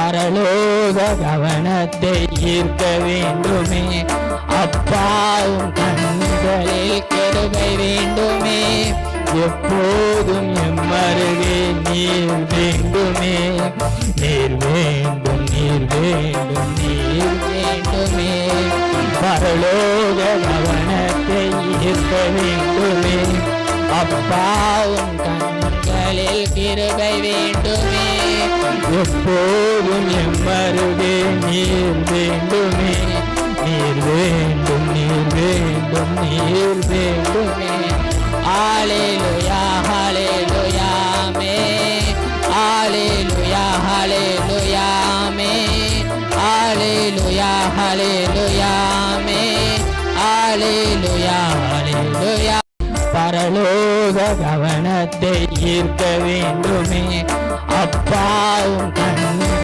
பரலோக கவனத்தை ஈர்க்க வேண்டுமே. அப்பாவும் கண்களில் கிருபை வேண்டுமே. எப்போதும் எம்மருகே நீர் வேண்டுமே. நீர் வேண்டும் நீர் வேண்டும் நீர் வேண்டுமே. பரலோக கவனத்தை ஈர்க்க வேண்டுமே. அப்பாவும் கண்களில் கிருபை வேண்டுமே. எப்போதும் எம்மருகே நீர் வேண்டுமே. நீர் வேண்டும் நீர் வேண்டும் நீர் வேண்டுமே. ஆலேலுயா ஹalleluyaமே ஆலேலுயா ஹalleluyaமே ஆலேலுயா ஹalleluyaமே ஆலேலுயா ஹalleluya. பரலோக கவனத்தை ஈர்க்க வேண்டுமே. அப்பாவும் கண்